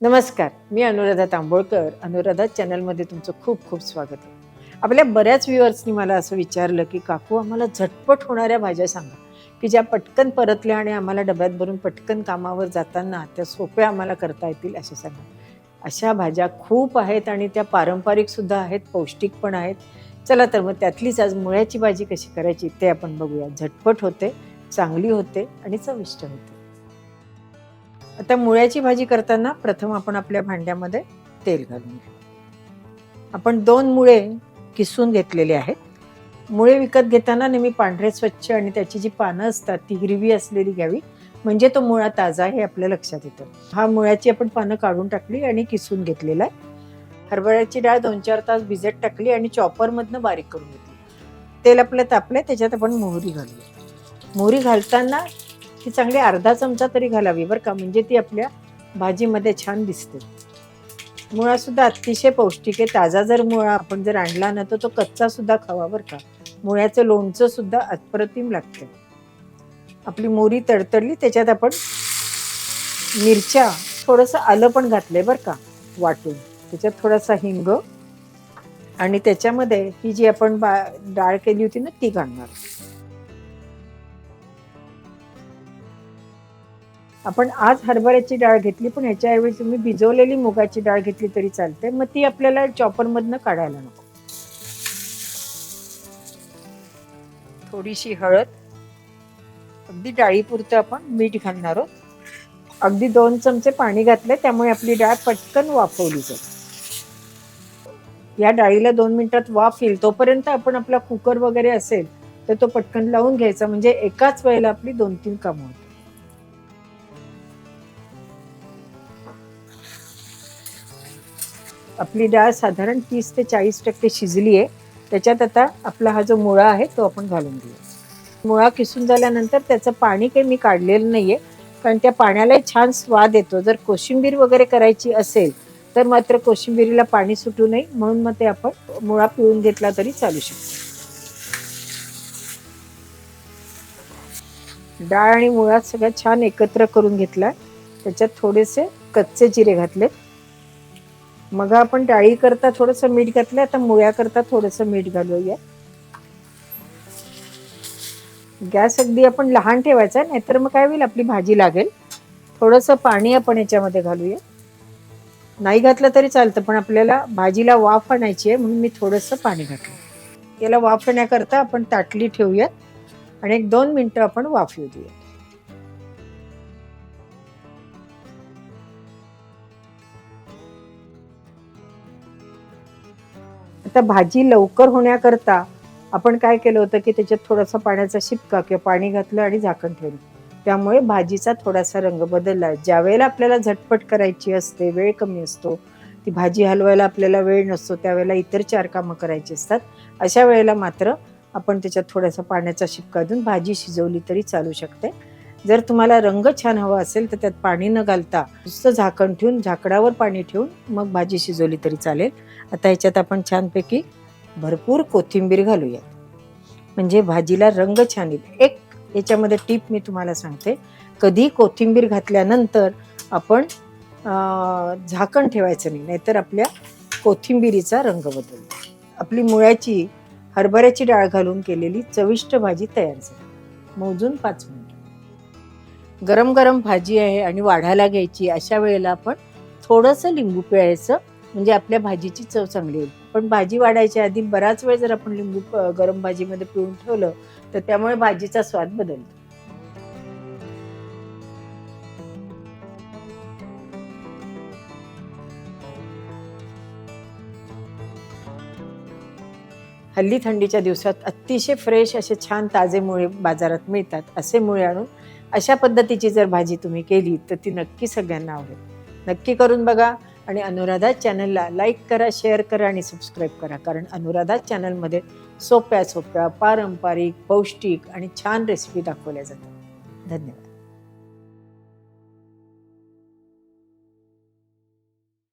नमस्कार मी अनुराधा तांबोळकर. अनुराधा चॅनलमध्ये तुमचं खूप खूप स्वागत आहे. आपल्या बऱ्याच व्ह्युअर्सनी मला असं विचारलं की काकू आम्हाला झटपट होणाऱ्या भाज्या सांगा की ज्या पटकन परतल्या आणि आम्हाला डब्यात भरून पटकन कामावर जाताना त्या सोप्या आम्हाला करता येतील अशा सांगा. अशा भाज्या खूप आहेत आणि त्या पारंपरिकसुद्धा आहेत पौष्टिक पण आहेत. चला तर मग त्यातलीच आज मुळ्याची भाजी कशी करायची ते आपण बघूया. झटपट होते चांगली होते आणि चविष्ट होते. आता मुळ्याची भाजी करताना प्रथम आपण आपल्या भांड्यामध्ये तेल घालून घेऊ. आपण दोन मुळे किसून घेतलेले आहेत. मुळे विकत घेताना नेहमी पांढरे स्वच्छ आणि त्याची जी पानं असतात ती हिरवी असलेली घ्यावी. म्हणजे तो मुळा ताजा हे आपल्या लक्षात येतं. हा मुळ्याची आपण पानं काढून टाकली आणि किसून घेतलेला आहे. हरभऱ्याची डाळ दोन चार तास भिजत टाकली आणि चॉपरमधनं बारीक करून घेतली. तेल आपलं तापलं त्याच्यात आपण मोहरी घालू मोहरी घालताना ती चांगली अर्धा चमचा तरी घालावी बरं का. म्हणजे ती आपल्या भाजीमध्ये छान दिसते. मुळासुद्धा अतिशय पौष्टिक आहे. ताजा जर मुळा आपण जर आणला ना तर तो कच्चासुद्धा खावा बरं का. मुळ्याचं लोणचं सुद्धा अप्रतिम लागतं. आपली मोरी तडतडली त्याच्यात आपण मिरच्या थोडंसं आलं पण घातलंय बरं का वाटून. त्याच्यात थोडासा हिंग आणि त्याच्यामध्ये ही जी आपण बा डाळ केली होती ना ती घालणार. आपण आज हरभऱ्याची डाळ घेतली पण ह्याच्याऐवजी तुम्ही भिजवलेली मुगाची डाळ घेतली तरी चालते मग ती आपल्याला चॉपरमधनं काढायला नको. थोडीशी हळद. अगदी डाळीपुरतं आपण मीठ घालणार आहोत. अगदी दोन चमचे पाणी घातले त्यामुळे आपली डाळ पटकन वाफवली जाते या डाळीला दोन मिनिटात वाफ येईल. तोपर्यंत आपण आपला कुकर वगैरे असेल तर तो पटकन लावून घ्यायचा. म्हणजे एकाच वेळेला आपली दोन तीन कामं होतात. आपली डाळ साधारण तीस ते चाळीस टक्के शिजली आहे. त्याच्यात आता आपला हा जो मुळा आहे तो आपण घालून देऊ मुळा किसून झाल्यानंतर त्याचं पाणी काही मी काढलेलं नाही आहे कारण त्या पाण्यालाही छान स्वाद येतो. जर कोशिंबीर वगैरे करायची असेल तर मात्र कोशिंबिरीला पाणी सुटू नये. म्हणून मग ते आपण मुळा पिळून घेतला तरी चालू शकतो. डाळ आणि मुळा सगळं छान एकत्र करून घेतला. त्याच्यात थोडेसे कच्चे जिरे घातले मग आपण डाळी करता थोडंसं मीठ घातलं आता मुळ्या करता थोडंसं मीठ घालूया. गॅस अगदी आपण लहान ठेवायचा नाहीतर मग काय होईल आपली भाजी लागेल. थोडंसं पाणी आपण याच्यामध्ये घालूया. नाही घातलं तरी चालतं पण आपल्याला भाजीला वाफ आणायची आहे म्हणून मी थोडंसं पाणी घातलं. याला वाफ येण्याकरता आपण ताटली ठेवूयात. आणि एक दोन मिनटं आपण वाफ येऊ देऊयात. आता भाजी लवकर होण्याकरता आपण काय केलं होतं की त्याच्यात थोडासा पाण्याचा शिपका किंवा पाणी घातलं आणि झाकण ठेवलं. त्यामुळे भाजीचा थोडासा रंग बदलला. ज्या वेळेला आपल्याला झटपट करायची असते वेळ कमी असतो ती भाजी हलवायला आपल्याला वेळ नसतो त्यावेळेला इतर चार कामं करायची असतात. अशा वेळेला मात्र आपण त्याच्यात थोडासा पाण्याचा शिपका देऊन भाजी शिजवली तरी चालू शकते. जर तुम्हाला रंग छान हवा असेल तर त्यात पाणी न घालता नुसतं झाकण ठेवून झाकडावर पाणी ठेवून मग भाजी शिजवली तरी चालेल. आता ह्याच्यात आपण छानपैकी भरपूर कोथिंबीर घालूयात. म्हणजे भाजीला रंग छान येईल. एक याच्यामध्ये टीप मी तुम्हाला सांगते. कधी कोथिंबीर घातल्यानंतर आपण झाकण ठेवायचं नाही नाहीतर आपल्या कोथिंबिरीचा रंग बदलतो. आपली मुळ्याची हरभऱ्याची डाळ घालून केलेली चविष्ट भाजी तयार झाली. मोजून पाच मिनिट. गरम गरम भाजी आहे आणि वाढायला घ्यायची अशा वेळेला आपण थोडंसं लिंबू पिळायचं म्हणजे आपल्या भाजीची चव चांगली येईल. पण भाजी वाढायच्या आधी बराच वेळ जर आपण लिंबू गरम भाजीमध्ये पिळून ठेवलं तर त्यामुळे भाजीचा स्वाद बदलतो. हल्ली थंडीच्या दिवसात अतिशय फ्रेश असे छान ताजे मुळे बाजारात मिळतात असे मुळे आणून अशा पद्धतीची जर भाजी तुम्ही केली तर ती नक्की सगळ्यांना आवडेल. नक्की करून बघा आणि अनुराधा चॅनलला लाईक करा शेअर करा आणि सबस्क्राईब करा. कारण अनुराधा चॅनलमध्ये सोप्या सोप्या पारंपरिक पौष्टिक आणि छान रेसिपी दाखवल्या जातात. धन्यवाद.